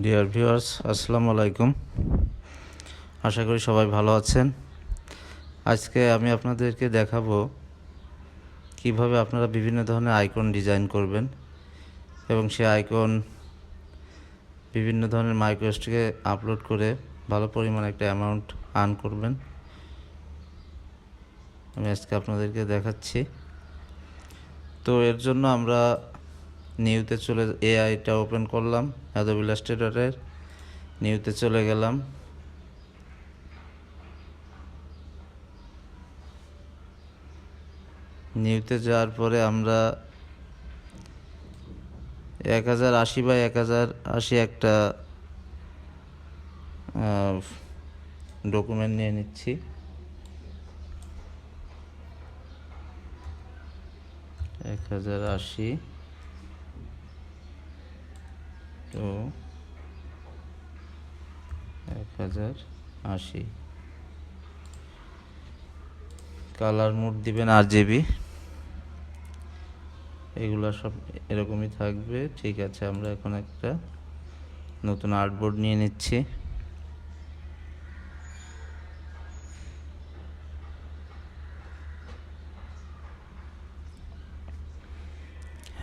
Dear viewers আসসালামু আলাইকুম। আশা করি সবাই ভালো আছেন। আজকে আমি আপনাদেরকে দেখাবো কীভাবে আপনারা বিভিন্ন ধরনের আইকন ডিজাইন করবেন এবং সে আইকন বিভিন্ন ধরনের মাইক্রোস্টকে আপলোড করে ভালো পরিমাণ একটা অ্যামাউন্ট আর্ন করবেন। আমি আজকে আপনাদেরকে দেখাচ্ছি। তো এর জন্য আমরা নিউতে চলে এআইটা ওপেন করলাম অ্যাডোব ইলাস্ট্রেটরের নিউতে চলে গেলাম। নিউতে যাওয়ার পরে আমরা এক হাজার আশি বাই এক হাজার আশি একটা ডকুমেন্ট নিয়ে নিচ্ছি। এক হাজার আশি। তো এক হাজার আশি। কালার মোড দিবেন আর জিবি এগুলো সব এরকমই থাকবে। ঠিক আছে, আমরা এখন একটা নতুন আর্টবোর্ড নিয়ে নিচ্ছি।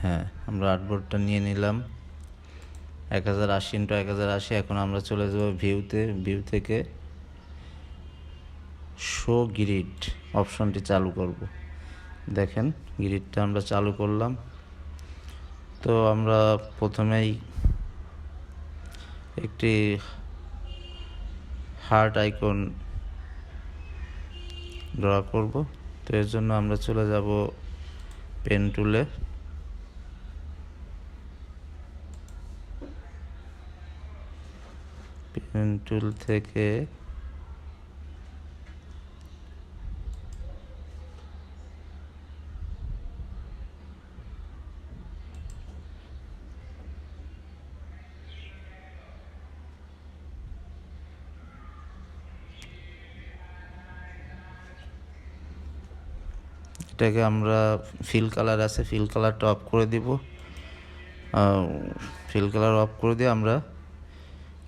হ্যাঁ আমরা আর্টবোর্ডটা নিয়ে নিলাম। এক হাজার আশি ইন্টু এক হাজার আশি, এখন আমরা চলে যাব ভিউতে ভিউ থেকে শো গ্রিড অপশনটি চালু করব। দেখেন গ্রিডটা আমরা চালু করলাম। তো আমরা প্রথমেই একটি হার্ট আইকন ড্র করব। তো এর জন্য আমরা চলে যাব পেন টুলে পেন টুল থেকে এটাকে আমরা ফিল কালার আছে ফিল কালারটা অফ করে দিব। ফিল কালার অফ করে দিয়ে আমরা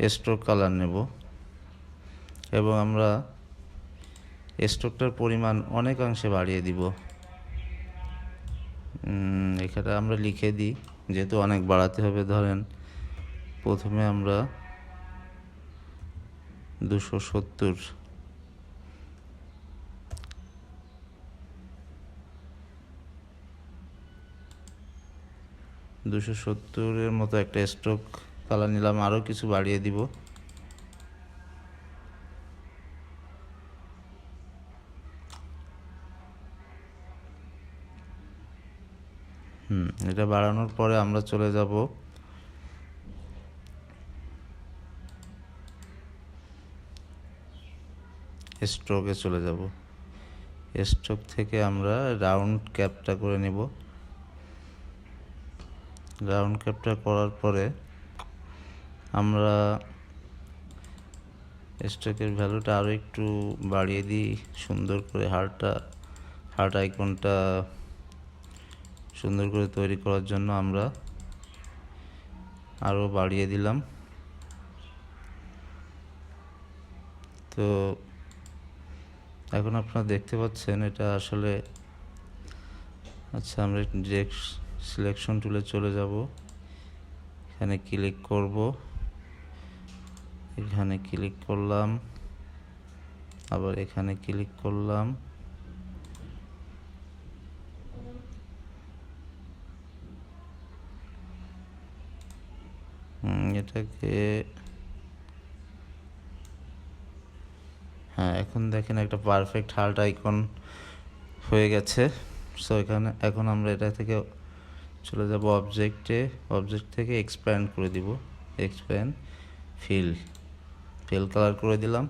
স্ট্রোক কালার নেব। এবং আমরা স্ট্রোকটার পরিমাণ অনেকাংশে বাড়িয়ে দিব। এখানে আমরা লিখে দিই, যেহেতু অনেক বাড়াতে হবে, ধরেন প্রথমে আমরা দুশো সত্তর দুশো সত্তরের মতো একটা স্ট্রোক কালার নিলাম আরও কিছু বাড়িয়ে দিব। হুম, এটা বাড়ানোর পরে আমরা চলে যাব। স্ট্রোকে চলে যাব। স্ট্রোক থেকে আমরা রাউন্ড ক্যাপটা করে নেব। রাউন্ড ক্যাপটা করার পরে আমরা স্ট্রোকের ভ্যালুটা আরও একটু বাড়িয়ে দিই। সুন্দর করে হার্টটা হার্ট আইকনটা সুন্দর করে তৈরি করার জন্য আমরা আরও বাড়িয়ে দিলাম। তো এখন আপনারা দেখতে পাচ্ছেন এটা আসলে আচ্ছা আমরা ডিরেক্ট সিলেকশন টুলে চলে যাব, এখানে ক্লিক করব। এখানে ক্লিক করলাম। আবার এখানে ক্লিক করলাম। এটাকে হ্যাঁ এখন দেখেন একটা পারফেক্ট হার্ট আইকন হয়ে গেছে। সো এখানে, এখন আমরা এটা থেকে চলে যাব অবজেক্টে অবজেক্ট থেকে এক্সপ্যান্ড করে দিব। এক্সপ্যান্ড ফিল ফিল কালার করে দিলাম।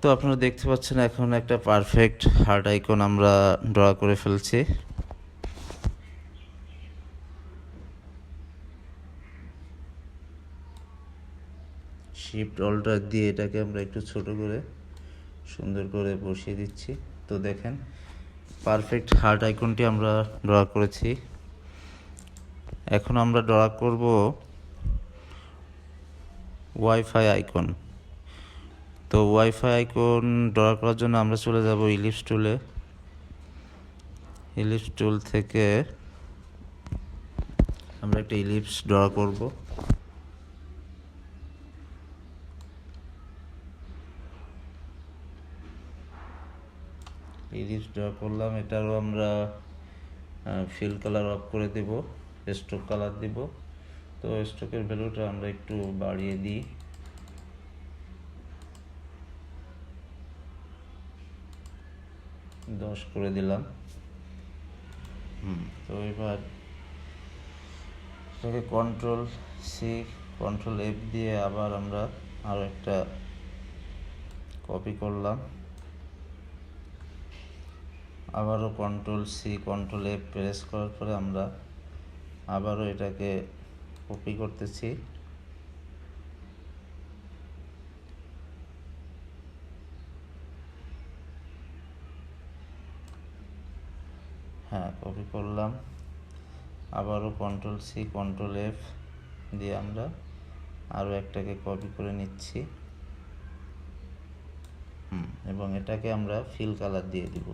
তো আপনারা দেখতে পাচ্ছেন এখন একটা পারফেক্ট হার্ট আইকন আমরা ড্র করে ফেলছি। শিফট অল্টার দিয়ে এটাকে আমরা একটু ছোট করে সুন্দর করে বসিয়ে দিচ্ছি। তো দেখেন পারফেক্ট হার্ট আইকনটি আমরা ড্র করেছি। এখন আমরা ড্র করব ওয়াইফাই আইকন তো ওয়াইফাই আইকন ড্র করার জন্য আমরা চলে যাব ইলিপস টুলে ইলিপস টুল থেকে আমরা একটা ইলিপস ড্র করব। ইলিপস ড্র করলাম, এটারও আমরা ফিল কালার অফ করে দেব স্ট্রোক কালার দিব। তো স্টকের ভ্যালুটা আমরা একটু বাড়িয়ে দিই। দশ করে দিলাম। হুম। তো এবার এটাকে কন্ট্রোল সি কন্ট্রোল এফ দিয়ে আবার আমরা আরও একটা কপি করলাম। আবারও control C control F press করার পরে আমরা আবারও এটাকে কপি করতেছি। হ্যাঁ কপি করলাম। আবারও কন্ট্রোল সি কন্ট্রোল এফ দিয়ে আমরা আরও একটাকে কপি করে নিচ্ছি। হুম, এবং এটাকে আমরা ফিল কালার দিয়ে দিব।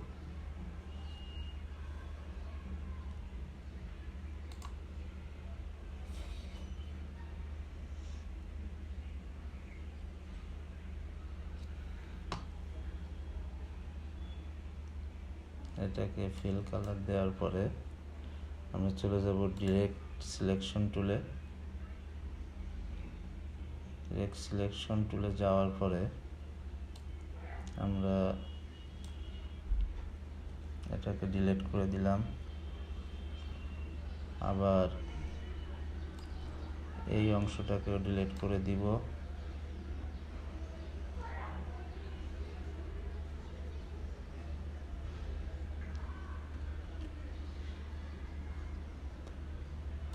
এটাকে ফিল কালার দেওয়ার পরে আমরা চলে যাব ডিরেক্ট সিলেকশন টুলে ডিরেক্ট সিলেকশন টুলে যাওয়ার পরে আমরা এটাকে ডিলেট করে দিলাম। আবার এই অংশটাকেও ডিলেট করে দিব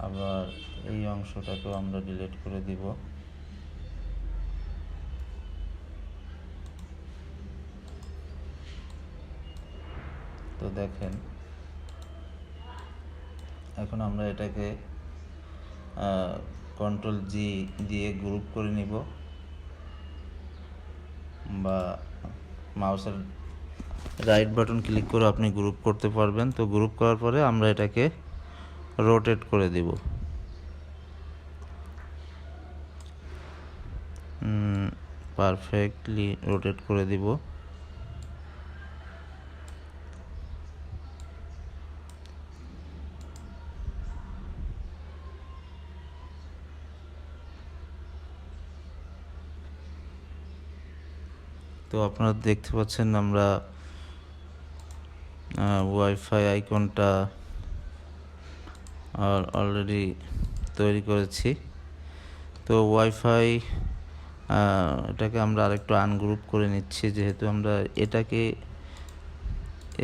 আবার এই অংশটাকেও আমরা ডিলিট করে দিব। তো দেখেন, এখন আমরা এটাকে কন্ট্রোল জি দিয়ে গ্রুপ করে নিব বা মাউসের রাইট বাটন ক্লিক করে আপনি গ্রুপ করতে পারবেন। তো গ্রুপ করার পরে আমরা এটাকে রোটেট করে দিব। পারফেক্টলি রোটেট করে দিব। তো আপনারা দেখতে পাচ্ছেন আমরা ওয়াইফাই আইকনটা অলরেডি তৈরি করেছি। তো ওয়াইফাই এটাকে আমরা আরেকটু আনগ্রুপ করে নিচ্ছি, যেহেতু আমরা এটাকে,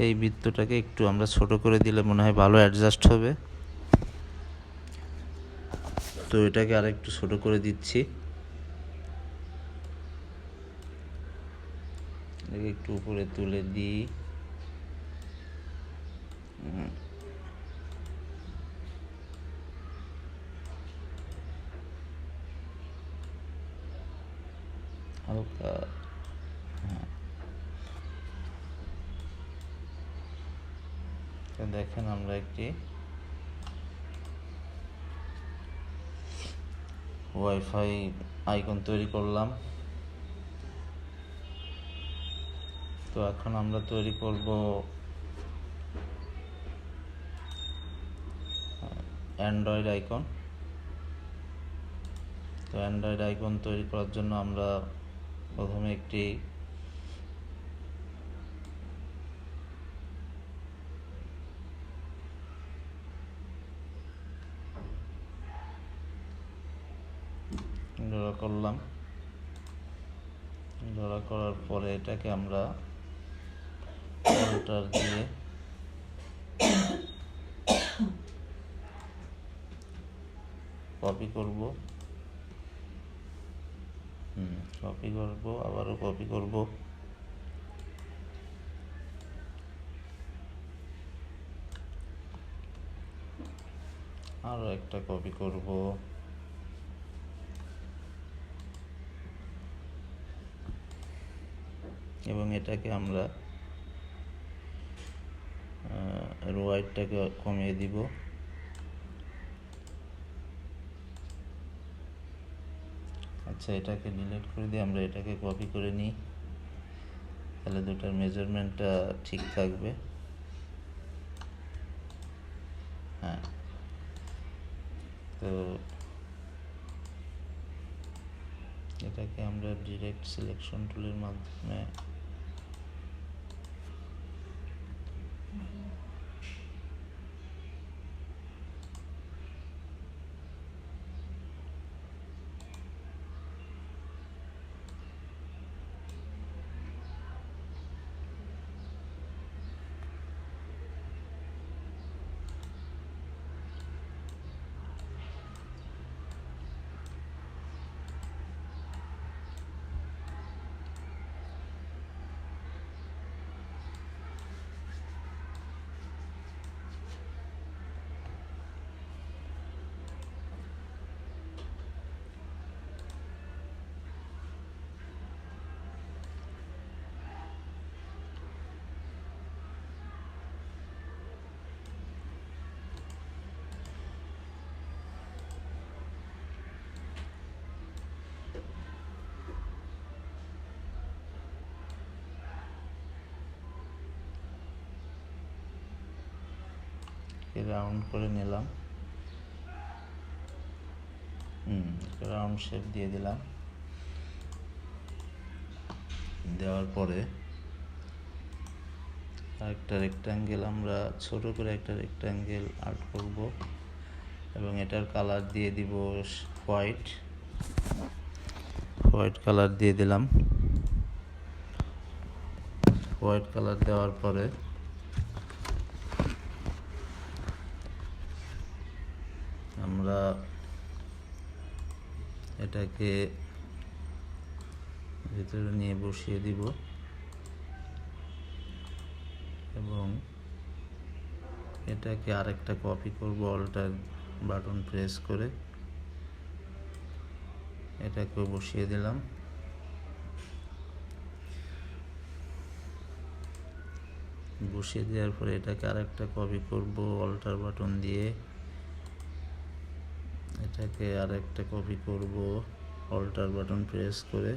এই বৃত্তটাকে একটু আমরা ছোট করে দিলে মনে হয় ভালো অ্যাডজাস্ট হবে। তো এটাকে আরেকটু ছোট করে দিচ্ছি। এটাকে একটু উপরে তুলে দিই। হালকা হ্যাঁ। দেখেন আমরা একটি ওয়াইফাই আইকন তৈরি করলাম। তো এখন আমরা তৈরি করব অ্যান্ড্রয়েড আইকন তো অ্যান্ড্রয়েড আইকন তৈরি করার জন্য আমরা প্রথমে একটি জোড়া করলাম। জোড়া করার পরে এটাকে আমরা অল্টার দিয়ে কপি করব। কপি করব, আবারও কপি করব। আরও একটা কপি করব। এবং এটাকে আমরা রোয়াইটটাকে কমিয়ে দিব। আচ্ছা এটাকে ডিলিট করে দিয়ে আমরা এটাকে কপি করে নিই। তাহলে দুটার মেজারমেন্টটা ঠিক থাকবে। হ্যাঁ। তো এটাকে আমরা ডিরেক্ট সিলেকশন টুলের মাধ্যমে রাউন্ড করে নিলাম। হুম রাউন্ড শেপ দিয়ে দিলাম। দেওয়ার পরে আরেকটা রেক্টাঙ্গেল আমরা, ছোট করে একটা রেক্টাঙ্গেল আর্ট করব এবং এটার কালার দিয়ে দিব হোয়াইট হোয়াইট কালার দিয়ে দিলাম। হোয়াইট কালার দেওয়ার পরে আমরা এটাকে ভিতরে নিয়ে বসিয়ে দিব। এবং এটাকে আরেকটা কপি করব অল্টার বাটন প্রেস করে। এটাকে বসিয়ে দিলাম। বসিয়ে দেওয়ার পরে এটাকে আরেকটা কপি করব অল্টার বাটন দিয়ে। এটাকে আরেকটা কপি করব অল্টার বাটন প্রেস করে।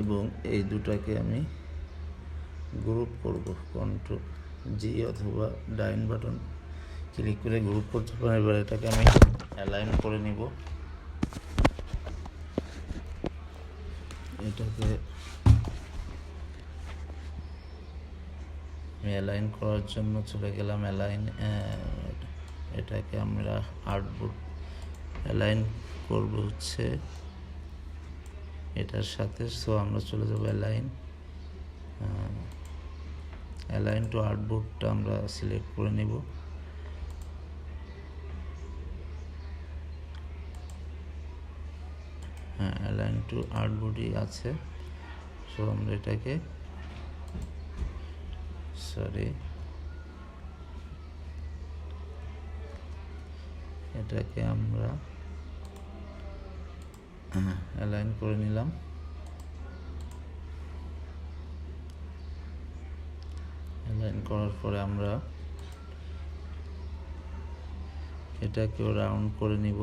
এবং এই দুটাকে আমি গ্রুপ করব কন্ট্রোল জি অথবা ডাইন বাটন ক্লিক করে গ্রুপ করতে পারি এবার এটাকে আমি অ্যালাইন করে নিব। এটাকে আমি অ্যালাইন করার জন্য চলে গেলাম অ্যালাইন এটাকে আমরা আর্টবোর্ড অ্যালাইন করব হচ্ছে এটার সাথে। সো আমরা চলে যাব অ্যালাইন। অ্যালাইন টু আর্টবোর্ডটা আমরা সিলেক্ট করে নেব। হ্যাঁ অ্যালাইন টু আর্টবোর্ডই আছে। সো আমরা এটাকে, সরি এটাকে আমরা অ্যালাইন করে নিলাম। অ্যালাইন করার পরে আমরা এটাকেও রাউন্ড করে নিব।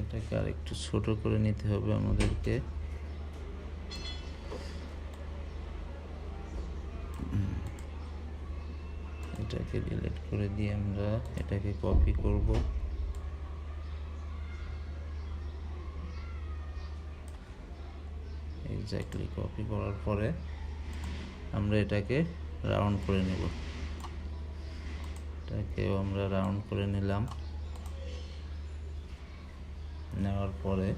এটাকে আর একটু ছোট করে নিতে হবে আমাদেরকে। এটাকে ডিলিট করে দিয়ে আমরা এটাকে কপি করব। এক্স্যাক্টলি কপি করার পরে আমরা এটাকে রাউন্ড করে নেব। এটাকেও আমরা রাউন্ড করে নিলাম। নেওয়ার পরে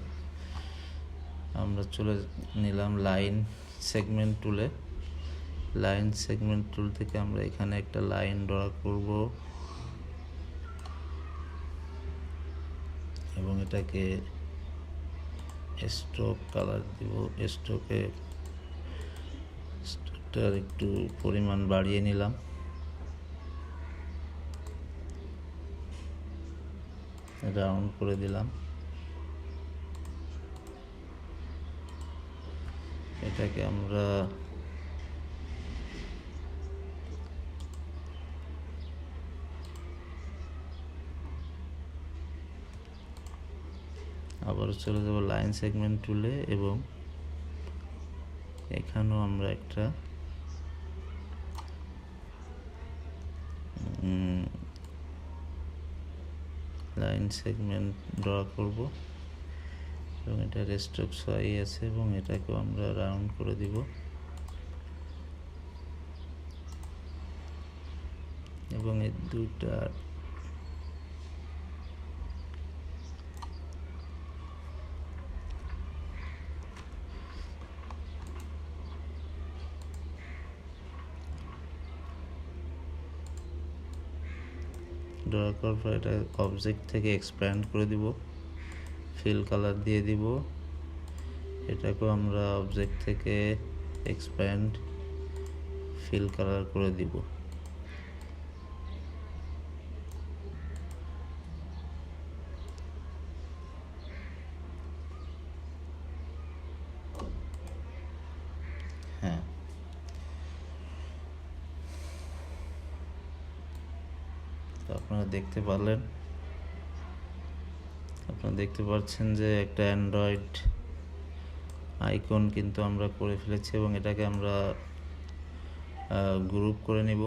আমরা চলে নিলাম লাইন সেগমেন্ট টুলে লাইন সেগমেন্ট টুল থেকে আমরা এখানে একটা লাইন ড্র করব। এবং এটাকে স্ট্রোক কালার দিব। স্ট্রোকে স্ট্রোকটার একটু পরিমাণ বাড়িয়ে নিলাম। রাউন্ড করে দিলাম। এটাকে আমরা আবারও চলে যাব লাইন সেগমেন্ট টুলে এবং এখানেও আমরা একটা লাইন সেগমেন্ট ড্র করব এবং এটা রেস্ট্রোক ছয় আছে এবং এটাকেও আমরা রাউন্ড করে দিব। এবং এই দুইটা ড্র করার পর এটা অবজেক্ট থেকে এক্সপ্যান্ড করে দিব ফিল কালার দিয়ে দিব। এটাকেও আমরা অবজেক্ট থেকে এক্সপ্যান্ড ফিল কালার করে দিব হ্যাঁ তো আপনারা দেখতে পারলেন। আপনারা দেখতে পাচ্ছেন যে একটা অ্যান্ড্রয়েড আইকন কিন্তু আমরা করে ফেলেছি এবং এটাকে আমরা গ্রুপ করে নিব।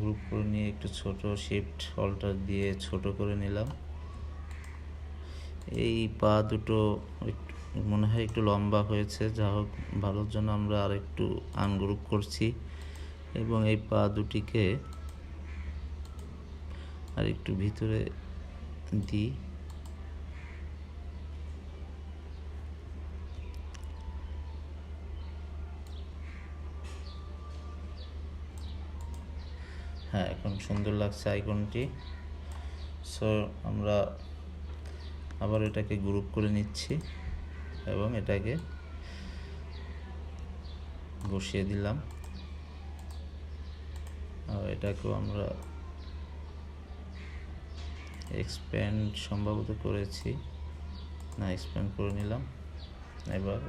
গ্রুপ করে নিয়ে একটু ছোট শিফট অল্টার দিয়ে ছোট করে নিলাম। এই পা দুটো মনে হয় একটু লম্বা হয়েছে, যা হোক ভালোর জন্য আমরা আর একটু আনগ্রুপ করছি এবং এই পা দুটিকে আর একটু ভিতরে দিই। হ্যাঁ এখন সুন্দর লাগছে আইকনটি। সো আমরা আবার এটাকে গ্রুপ করে নিচ্ছি এবং এটাকে বসিয়ে দিলাম। আর এটাকেও আমরা এক্সপ্যান্ড সম্ভবত করেছি। না এক্সপ্যান্ড করে নিলাম। এবার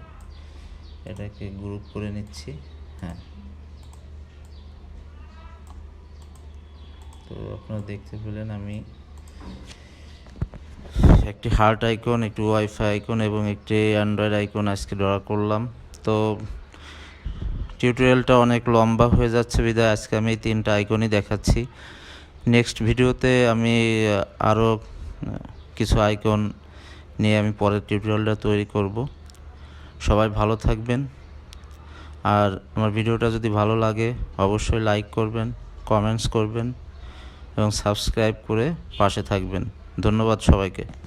এটাকে গ্রুপ করে নিচ্ছি। হ্যাঁ। তো আপনারা দেখতে পেলেন আমি একটি হার্ট আইকন একটি ওয়াইফাই আইকন এবং একটি অ্যান্ড্রয়েড আইকন আজকে ড্র করলাম। তো টিউটোরিয়ালটা অনেক লম্বা হয়ে যাচ্ছে বিধায় আজকে আমি তিনটা আইকনই দেখাচ্ছি। নেক্সট ভিডিওতে আমি আরও কিছু আইকন নিয়ে আমি পরের টিউটোরিয়ালটা তৈরি করব। সবাই ভালো থাকবেন। আর আমার ভিডিওটা যদি ভালো লাগে, অবশ্যই লাইক করবেন কমেন্টস করবেন এবং সাবস্ক্রাইব করে পাশে থাকবেন। ধন্যবাদ সবাইকে।